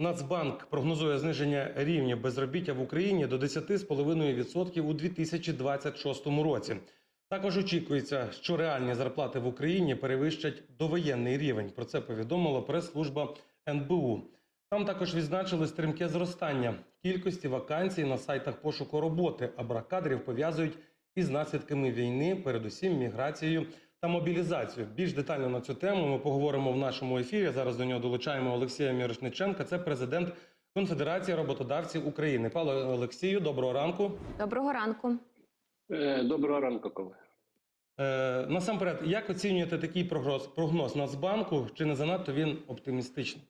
Нацбанк прогнозує зниження рівня безробіття в Україні до 10,5% у 2026 році. Також очікується, що реальні зарплати в Україні перевищать довоєнний рівень. Про це повідомила прес-служба НБУ. Там також відзначили стрімке зростання кількості вакансій на сайтах пошуку роботи, а брак кадрів пов'язують із наслідками війни, передусім міграцією та мобілізацію. Більш детально на цю тему ми поговоримо в нашому ефірі. Зараз до нього долучаємо Олексія Мірошниченка. Це президент Конфедерації роботодавців України. Пане Олексію, доброго ранку. Доброго ранку. Е, Доброго ранку, колеги. Е, насамперед, як оцінюєте такий прогноз, прогноз Нацбанку? Чи не занадто він оптимістичний?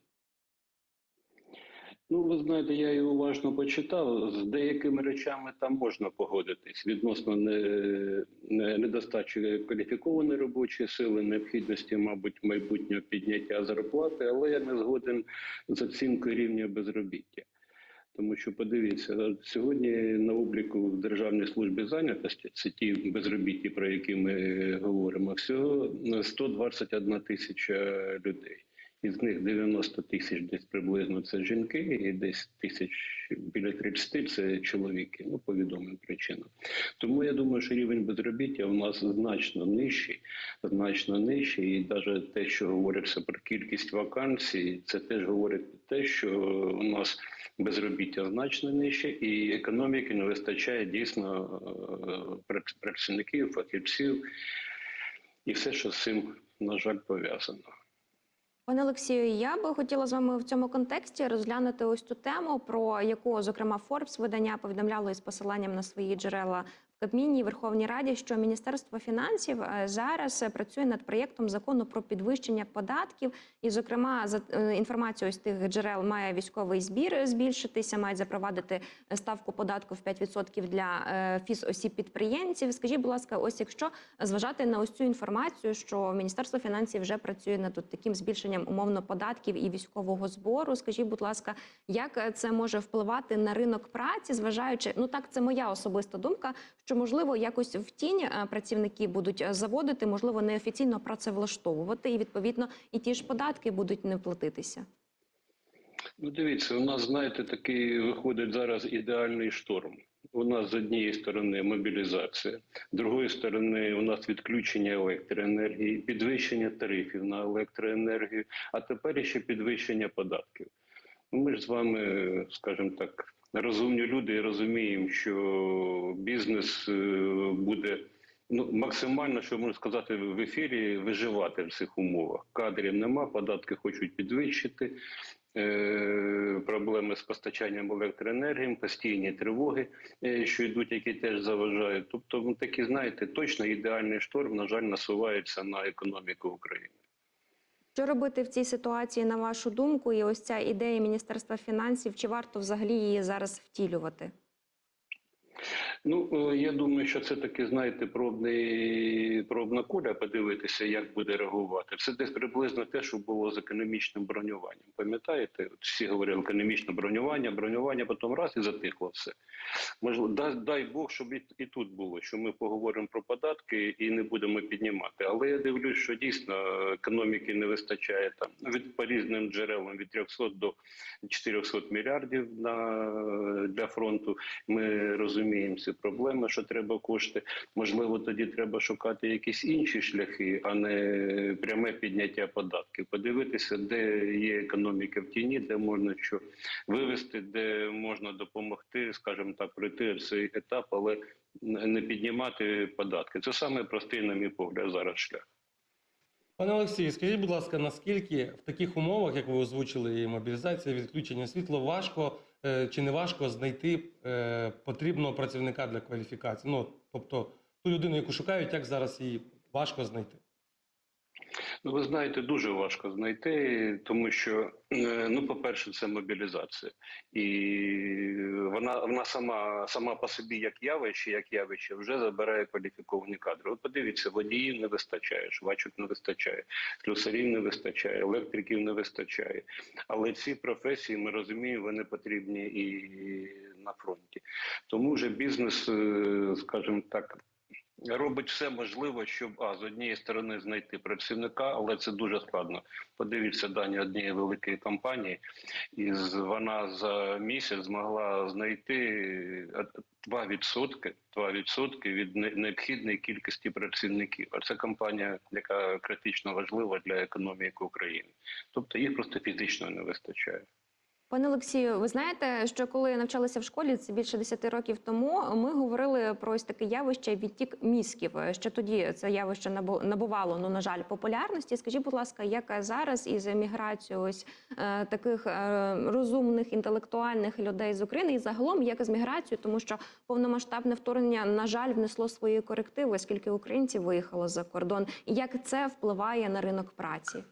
Ну, ви знаєте, я її уважно почитав. З деякими речами там можна погодитись відносно не, не, недостачі кваліфікованої робочої сили, необхідності, мабуть, майбутнього підняття зарплати, але я не згоден з оцінкою рівня безробіття. Тому що подивіться, сьогодні на обліку в Державній службі зайнятості, це ті безробітні, про які ми говоримо, всього 121 тисяча людей. Із них 90 тисяч десь приблизно це жінки, і десь тисяч біля 30 це чоловіки, ну по відомим причинам. Тому я думаю, що рівень безробіття у нас значно нижчий, значно нижчий, і навіть те, що говориться про кількість вакансій, це теж говорить про те, що у нас безробіття значно нижче, і економіки не вистачає дійсно е, працівників, фахівців і все, що з цим, на жаль, пов'язано. Пане Олексію, я би хотіла з вами в цьому контексті розглянути ось ту тему, про яку, зокрема, Форбс видання повідомляло із посиланням на свої джерела Кабміні і Верховній Раді, що Міністерство фінансів е, зараз е, працює над проєктом закону про підвищення податків. І, зокрема, за е, інформацією з тих джерел має військовий збір збільшитися, мають запровадити ставку податку в 5% для е, фізосіб підприємців. Скажіть, будь ласка, ось якщо зважати на ось цю інформацію, що Міністерство фінансів вже працює над таким збільшенням умовно податків і військового збору. Скажіть, будь ласка, як це може впливати на ринок праці, зважаючи, ну так це моя особиста думка, що можливо якось в тінь е, працівники будуть е, заводити, можливо, неофіційно працевлаштовувати, і відповідно і ті ж податки будуть не платитися. Ну, дивіться, у нас, знаєте, такий виходить зараз ідеальний шторм. У нас з однієї сторони мобілізація, з другої сторони, у нас відключення електроенергії, підвищення тарифів на електроенергію, а тепер ще підвищення податків. Ну, Ми ж з вами, скажімо так, розумні люди і розуміємо, що бізнес е, буде ну, максимально, що можна сказати, в ефірі виживати в цих умовах. Кадрів нема, податки хочуть підвищити. Е, проблеми з постачанням електроенергії, постійні тривоги, е, що йдуть, які теж заважають. Тобто, ну, такі, знаєте, точно ідеальний шторм, на жаль, насувається на економіку України. Що робити в цій ситуації, на вашу думку, і ось ця ідея Міністерства фінансів, чи варто взагалі її зараз втілювати? Ну, е, я думаю, що це таки, знаєте, пробний, пробна куля, подивитися, як буде реагувати. Це десь приблизно те, що було з економічним бронюванням. Пам'ятаєте, всі говорили економічне бронювання, бронювання, потім раз і затихло все. Можливо, дай, дай Бог, щоб і, і тут було, що ми поговоримо про податки і не будемо піднімати. Але я дивлюсь, що дійсно економіки не вистачає там від по різним джерелам від 300 до 400 мільярдів на для фронту. Ми розуміємо ці проблеми, що треба кошти. Можливо, тоді треба шукати якісь інші шляхи, а не пряме підняття податків. Подивитися, де є економіка в тіні, де можна що вивести, де можна допомогти, скажімо так, пройти цей етап, але не піднімати податки. Це саме простий, на мій погляд, зараз шлях. Пане Олексію, скажіть, будь ласка, наскільки в таких умовах, як ви озвучили, і мобілізація, відключення світла, важко чи не важко знайти е, потрібного працівника для кваліфікації? Ну, тобто ту людину, яку шукають, як зараз її важко знайти? Ну, ви знаєте, дуже важко знайти, тому що, е, ну, по-перше, це мобілізація, і вона вона сама сама по собі як явище, як явище, вже забирає кваліфіковані кадри. От подивіться, водіїв не вистачає, швачок не вистачає, слюсарів не вистачає, електриків не вистачає. Але ці професії ми розуміємо, вони потрібні і на фронті. Тому вже бізнес, е, скажімо так. Робить все можливе, щоб а з однієї сторони знайти працівника, але це дуже складно. Подивіться дані однієї великої компанії, і вона за місяць змогла знайти е, 2%, 2% від необхідної кількості працівників. А це компанія, яка критично важлива для економіки України. Тобто їх просто фізично не вистачає. Пане Олексію, ви знаєте, що коли навчалися в школі, це більше 10 років тому. Ми говорили про ось таке явище відтік мізків. Ще тоді це явище набу- набувало, ну на жаль, популярності. Скажіть, будь ласка, як зараз із еміграцією ось е, таких е, розумних інтелектуальних людей з України і загалом як з міграцією, тому що повномасштабне вторгнення, на жаль, внесло свої корективи, скільки українців виїхало за кордон, як це впливає на ринок праці?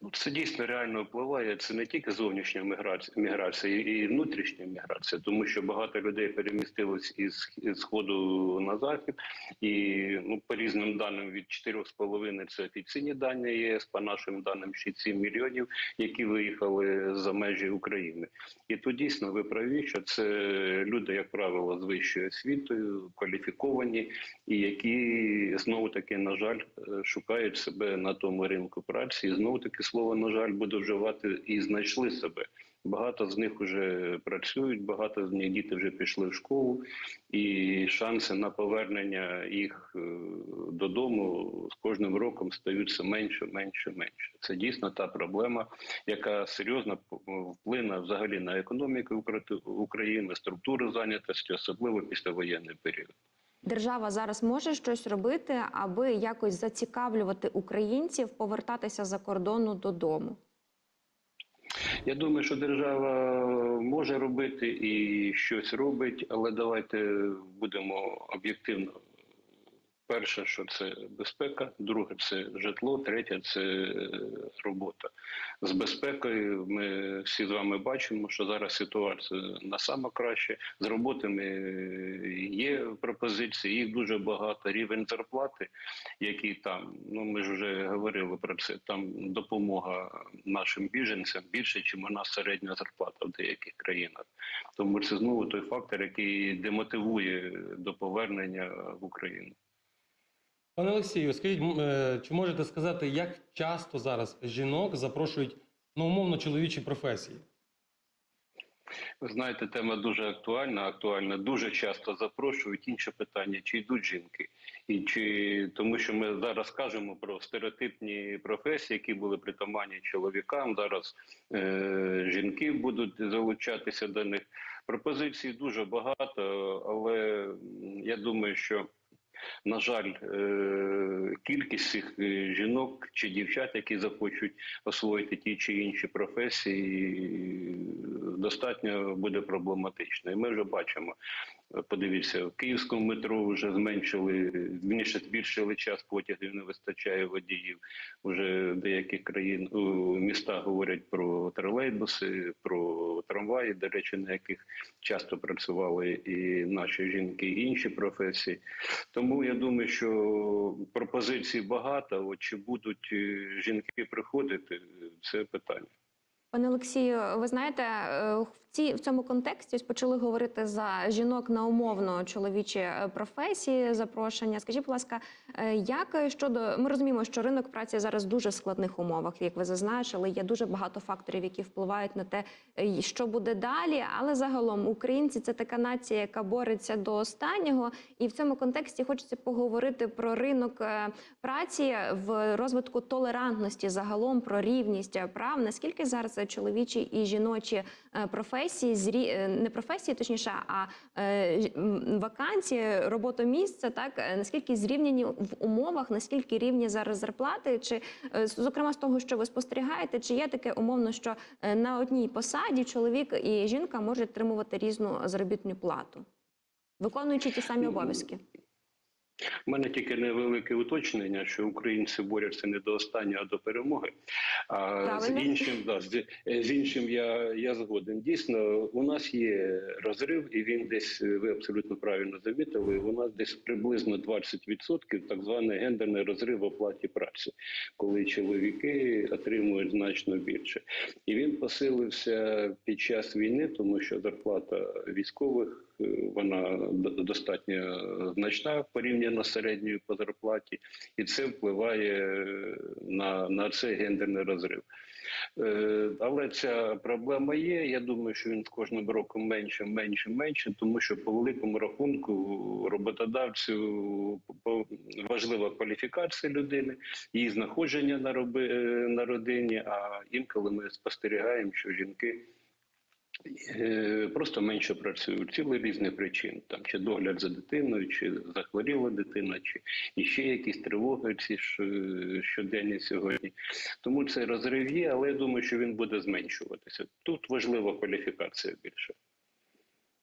Ну, Це дійсно реально впливає. Це не тільки зовнішня міграція, міграція і внутрішня міграція, тому що багато людей перемістилось із сходу на захід, і ну по різним даним від 4,5 це офіційні дані ЄС, по нашим даним ще 7 мільйонів, які виїхали за межі України. І тут дійсно ви праві, що це люди, як правило, з вищою освітою, кваліфіковані, і які знову таки, на жаль, е, шукають себе на тому ринку праці. І знову таки слово, на жаль, буде вживати і знайшли себе. Багато з них вже працюють, багато з них діти вже пішли в школу, і шанси на повернення їх е, додому з кожним роком стають все менше, менше, менше. Це дійсно та проблема, яка серйозно вплине взагалі на економіку Укра- України, структуру зайнятості, особливо післявоєнний період. Держава зараз може щось робити, аби якось зацікавлювати українців повертатися за кордону додому. Я думаю, що держава може робити і щось робить, але давайте будемо об'єктивно. Перше, що це безпека, друге це житло, третє це е, робота. З безпекою ми всі з вами бачимо, що зараз ситуація на саме краще. З роботами є пропозиції, їх дуже багато. Рівень зарплати, який там, ну ми ж вже говорили про це. Там допомога нашим біженцям більше, ніж у нас середня зарплата в деяких країнах. Тому це знову той фактор, який демотивує до повернення в Україну. Пане Олексію, скажіть, е, чи можете сказати, як часто зараз жінок запрошують на умовно чоловічі професії? Ви знаєте, тема дуже актуальна. Актуальна дуже часто запрошують. Інше питання: чи йдуть жінки, і чи тому, що ми зараз кажемо про стереотипні професії, які були притаманні чоловікам. Зараз е, жінки будуть залучатися до них. Пропозицій дуже багато, але я думаю, що на жаль, е, кількість цих е, жінок чи дівчат, які захочуть освоїти ті чи інші професії, достатньо буде проблематично. І ми вже бачимо. Е, Подивіться, в київському метро вже зменшили більше збільшили час потягів, не вистачає водіїв. Уже деяких країн у містах говорять про тролейбуси, про трамваї, до речі, на яких часто працювали і наші жінки, і інші професії. Тому я думаю, що пропозицій багато. От чи будуть е, жінки приходити, це питання. Пане Олексію, ви знаєте, е, в ці в цьому контексті почали говорити за жінок на умовно чоловічі е, професії, запрошення. Скажіть, будь ласка, е, як щодо ми розуміємо, що ринок праці зараз в дуже складних умовах, як ви зазначили, є дуже багато факторів, які впливають на те, що буде далі. Але загалом українці це така нація, яка бореться до останнього, і в цьому контексті хочеться поговорити про ринок праці в розвитку толерантності, загалом про рівність прав. Наскільки зараз е, чоловічі і жіночі е, професії зрі... е, не професії, точніше, а е, вакансії, роботомісця, так наскільки зрівняні в умовах, наскільки рівні зараз зарплати, чи зокрема з того, що ви спостерігаєте, чи є таке умовно, що на одній посаді чоловік і жінка можуть отримувати різну заробітну плату, виконуючи ті самі обов'язки? У мене тільки невелике уточнення, що українці борються не до останнього, а до перемоги. А з іншим, да, з, з іншим я, я згоден. Дійсно, у нас є розрив, і він десь ви абсолютно правильно замітили. У нас десь приблизно 20% так званий гендерний розрив в оплаті праці, коли чоловіки отримують значно більше. І він посилився під час війни, тому що зарплата військових е, вона достатньо значна порівняно з середньою по зарплаті, і це впливає е, на, на цей гендерний розрив. Е, Але ця проблема є. Я думаю, що він з кожним роком менше, менше, менше, тому що по великому рахунку роботодавцю важлива кваліфікація людини, її знаходження на, роби, е, на родині. А інколи ми спостерігаємо, що жінки. Е, Просто менше працюють цілий різних причин, там чи догляд за дитиною, чи захворіла дитина, чи іще якісь тривоги ці щоденні сьогодні. Тому цей розрив є, але я думаю, що він буде зменшуватися. Тут важлива кваліфікація більше.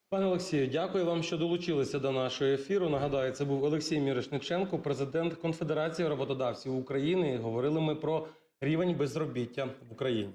Пане Олексію, дякую вам, що долучилися до нашого ефіру. Нагадаю, це був Олексій Мірошниченко, президент Конфедерації роботодавців України. Говорили ми про рівень безробіття в Україні.